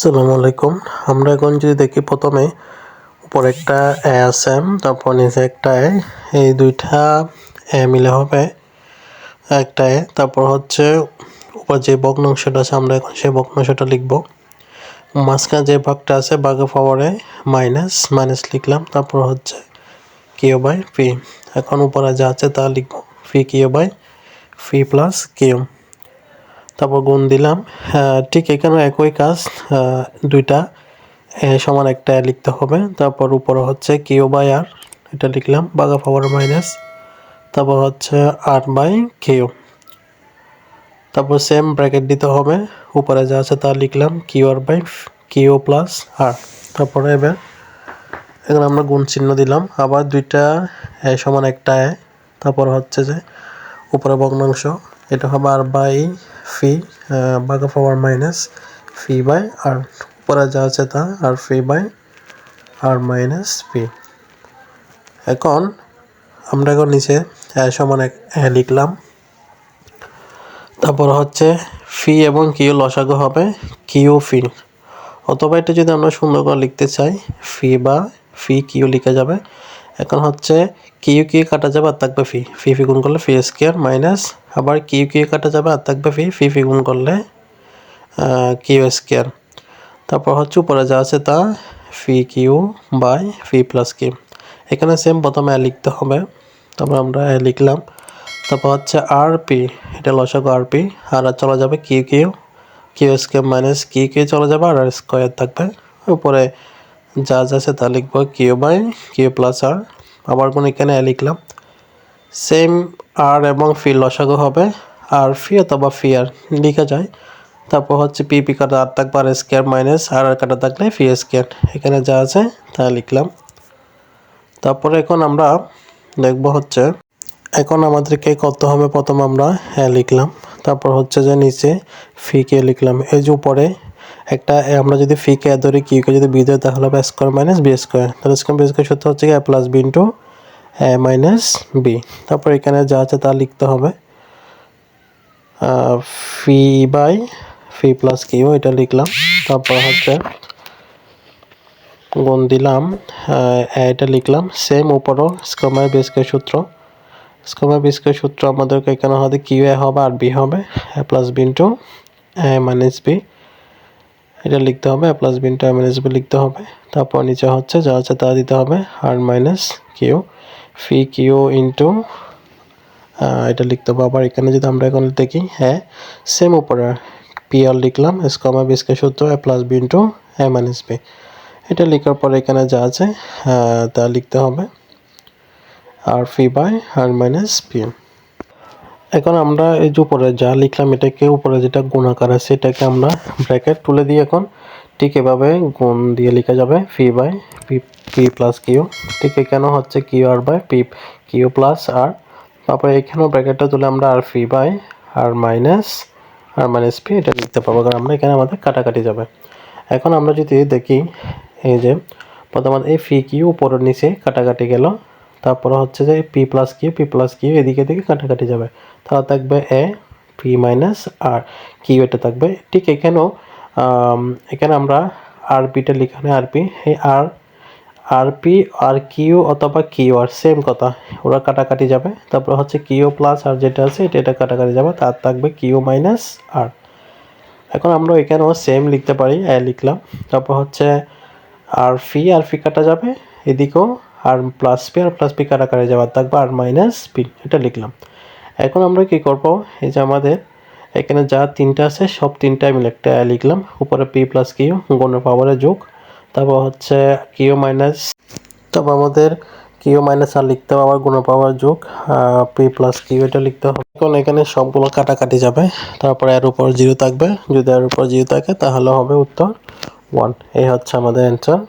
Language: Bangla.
আসসালামু আলাইকুম। আমরা এখন যদি দেখি প্রথমে, উপরে একটা এ আছে, তারপর নিচে একটা এ এই দুইটা এ মিলে হবে একটা এ তারপর হচ্ছে উপর যে ভগ্নাংশটা আছে, আমরা এখন সেই ভগ্নাংশটা লিখব। মাঝখানে যে ভাগটা আছে বাঘে পাওয়ারে মাইনাস মাইনাস লিখলাম। তারপর হচ্ছে কিউ বাই ফি এখন উপরে যা আছে তা লিখব। Phi Q by phi plus Q তারপর গুণ দিলাম। আহ, ঠিক এখানে একই কাজ আহ, দুইটা সমান একটা লিখতে হবে। তারপর উপরে হচ্ছে কিউ বাই আর এটা লিখলাম বাঘা পাওয়ার মাইনাস তারপর হচ্ছে আর বাই কিউ তারপর সেম ব্র্যাকেট দিতে হবে উপরে যা আছে তা লিখলাম Q R by Q plus R তারপরে এবার এখানে আমরা গুণ চিহ্ন দিলাম আবার দুইটা এ সমান একটা এ তারপর হচ্ছে যে উপরে ভগ্নাংশ এটা হবে R by phi Bagha power minus phi by R উপরে যা আছে তা আর ফি বাই আর মাইনাস ফি এখন আমরা এখন নিচে সমান এক লিখলাম। তারপর হচ্ছে ফি এবং কিউ লসাগু হবে কিউ ফি অথবা এটা যদি আমরা সুন্দর করে লিখতে চাই ফি বা ফি কিউ লিখা যাবে। এখন হচ্ছে কিউ কিউ কাটা যাবে আর থাকবে ফি। ফি ফি গুণ করলে ফি স্কোয়ার মাইনাস, আবার কিউ কিউ কাটা যাবে আর থাকবে ফি ফি ফি গুণ করলে কিউ স্কোয়ার। তারপর হচ্ছে উপরে যা আছে তা phi Q by phi plus Q. এখানে সেম প্রথমে লিখতে হবে। তারপর আমরা লিখলাম। তারপর হচ্ছে আর পি এটা লসাগু আর পি আর চলে যাবে Q Q Q square minus Q Q চলে যাবে আর স্কোয়ার থাকবে। উপরে যা যা আছে তা লিখব। Q by, Q plus R. আবার কোন এখানে লিখলাম। সেম আর এবং ফি লসাগু হবে। আর ফি অথবা ফি আর লিখা যায়। তারপর হচ্ছে পি পি কাটা আর থাকবে, আর স্কোয়ার মাইনাস আর আর কাটা থাকলে ফি স্কোয়ার। এখানে যা আছে তা লিখলাম। তারপরে এখন আমরা দেখব হচ্ছে, এখন আমাদেরকে করতে হবে প্রথম আমরা হ্যাঁ লিখলাম। তারপর হচ্ছে যে নিচে ফিকে লিখলাম। এই যে উপরে একটা আমরা যদি ফিকে এ ধরি কিউকে যদি বি ধরি, তাহলে হবে স্কোয়ার মাইনাস বি স্কোয়ার তাহলে স্কোয়ার বি স্কোয়ার সূত্র হচ্ছে কি A plus B into A minus B তারপর এখানে যা আছে তা লিখতে হবে phi by phi plus Q এটা লিখলাম। তারপর হচ্ছে গুণ দিলাম এটা লিখলাম। সেম উপরও স্কোয়ার বি স্কোয়ার সূত্র। স্কোয়ার বি স্কোয়ার সূত্র আমাদেরকে এখানে হবে কিউ এ হবে আর বি হবে A plus B into A minus B এটা লিখতে হবে A plus B into minus B লিখতে হবে। তারপর নিচে হচ্ছে, যা আছে তা দিতে হবে আর minus Q phi Q into এটা লিখতে হবে। আবার এখানে যদি আমরা এখন দেখি হ্যাঁ সেম উপরে পি আর লিখলাম স্কোয়ার বি স্কোয়ার সূত্র A plus B into A minus B এটা লিখার পরে এখানে যা আছে তা লিখতে হবে আর phi by R minus P এখন আমরা এই যে উপরে যা লিখলাম, এটাকে উপরে যেটা গুণাকার আছে, এটাকে আমরা ব্র্যাকেট তুলে দিই এখন। ঠিক এভাবে গুণ দিয়ে লেখা যাবে phi by P P plus Q ঠিক এখানে হচ্ছে Q R by P Q plus R তারপরে এখানেও ব্র্যাকেটটা তুলে আমরা আর phi by R minus R minus P এটা লিখতে পারব, কারণ আমরা এখানে আমাদের কাটাকাটি যাবে। এখন আমরা যদি দেখি, এই যে, প্রথমত এই ফি কিউ উপরের নিচে কাটাকাটি গেল। তারপরে হচ্ছে যে P plus Q P plus Q এদিকে দিকে কাটাকাটি যাবে। তাহলে থাকবে এ পি মাইনাস আর কিউ এটা থাকবে। ঠিক এখানেও এখানে আমরা আর পিটা লিখানে আর পি এই R R P R Q অথবা কিউ আর সেম কথা। ওরা কাটাকাটি যাবে। তারপর হচ্ছে কিউ প্লাস আর যেটা আছে, এটা এটা কাটাকাটি যাবে। তার থাকবে কিউ মাইনাস আর এখন আমরা এখানেও সেম লিখতে পারি, এ লিখলাম। তারপর হচ্ছে আর ফি আর ফি কাটা যাবে। এদিকেও R plus P R plus P কাটাকাটি যাবে আর থাকবে আর মাইনাস পি এটা লিখলাম। এখন আমরা কি করব? এই যে আমাদের এখানে যা তিনটা আছে, সব তিনটাই মিলে একটা লিখলাম। উপরে পি প্লাস কিউ গুণের পাওয়ারে যোগ। তারপর হচ্ছে কিউ মাইনাস তারপর আমাদের কিউ মাইনাস আর লিখতে হবে আবার গুণের পাওয়ার যোগ। পি প্লাস কিউ এটা লিখতে হবে। এখন এখানে সবগুলো কাটাকাটি যাবে। তারপরে এর উপর জিরো থাকবে। যদি এর উপর জিরো থাকে, তাহলে হবে উত্তর ওয়ান এই হচ্ছে আমাদের অ্যান্সার